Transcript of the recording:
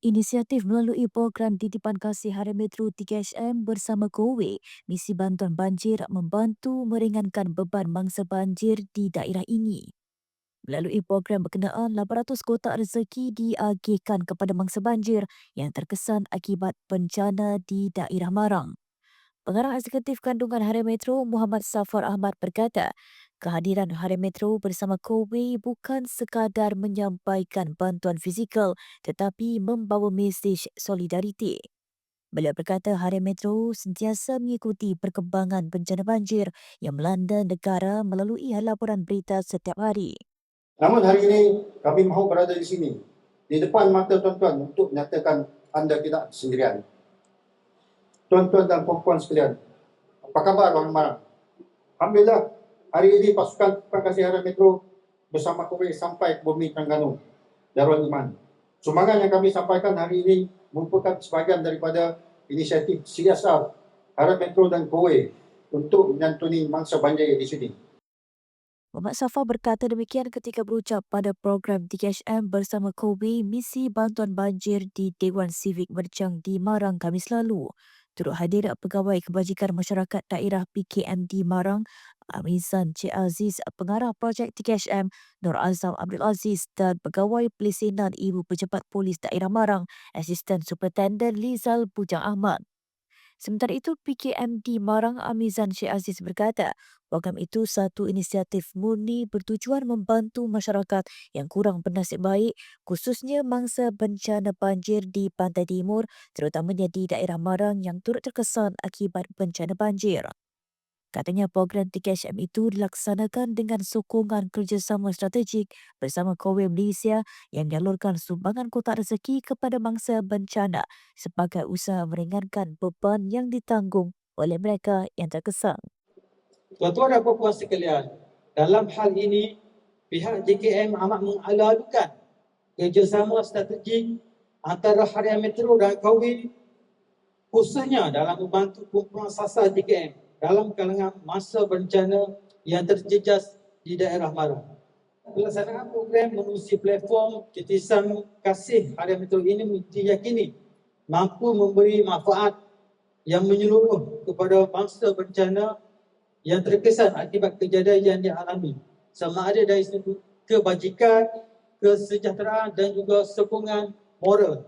Inisiatif melalui program titipan kasih Harian Metro 3HM bersama Kowe, misi bantuan banjir membantu meringankan beban mangsa banjir di daerah ini. Melalui program berkenaan, 800 kotak rezeki diagihkan kepada mangsa banjir yang terkesan akibat bencana di daerah Marang. Pengarah Eksekutif Kandungan Harian Metro Muhammad Safar Ahmad berkata, kehadiran Harian Metro bersama Kowe bukan sekadar menyampaikan bantuan fizikal tetapi membawa mesej solidariti. Beliau berkata Harian Metro sentiasa mengikuti perkembangan bencana banjir yang melanda negara melalui laporan berita setiap hari. Namun hari ini kami mahu berada di sini, di depan mata tuan-tuan untuk menyatakan anda tidak sendirian tuan-tuan dan puan-puan sekalian. Apa khabar? Alhamdulillah, hari ini pasukan Pangkasi Harian Metro bersama Kowe sampai ke bumi Terengganu, Darul Iman. Sumbangan yang kami sampaikan hari ini merupakan sebahagian daripada inisiatif CSR Harian Metro dan Kowe untuk menyantuni mangsa banjir di sini. Muhammad Safa berkata demikian ketika berucap pada program TKHM bersama Kobe misi bantuan banjir di Dewan Sivik Mercang di Marang Kamis lalu turut hadir pegawai kebajikan masyarakat daerah PKMD Marang, Amizan Cik Aziz, pengarah projek TKHM, Nur Azam Abdul Aziz dan pegawai pelisinan Ibu Pejabat Polis Daerah Marang, Asisten Superintendent Lizal Bujang Ahmad. Sementara itu, PKMD Marang Amizan Syed Aziz berkata, program itu satu inisiatif murni bertujuan membantu masyarakat yang kurang bernasib baik, khususnya mangsa bencana banjir di Pantai Timur, terutamanya di daerah Marang yang turut terkesan akibat bencana banjir. Katanya program TKHM itu dilaksanakan dengan sokongan kerjasama strategik bersama Kowe Malaysia yang menyalurkan sumbangan kotak rezeki kepada mangsa bencana sebagai usaha meringankan beban yang ditanggung oleh mereka yang terkesan. Tuan-tuan dan puan sekalian, dalam hal ini pihak JKM amat mengalalukan kerjasama strategik antara Harian Metro dan Kowe khususnya dalam membantu kumpulan sasar JKM dalam kalangan masa bencana yang terjejas di daerah Marang. Pelaksanaan program menerusi platform titisan kasih harian metro ini diyakini mampu memberi manfaat yang menyeluruh kepada bangsa bencana yang terkesan akibat kejadian yang dialami sama ada dari segi kebajikan, kesejahteraan dan juga sokongan moral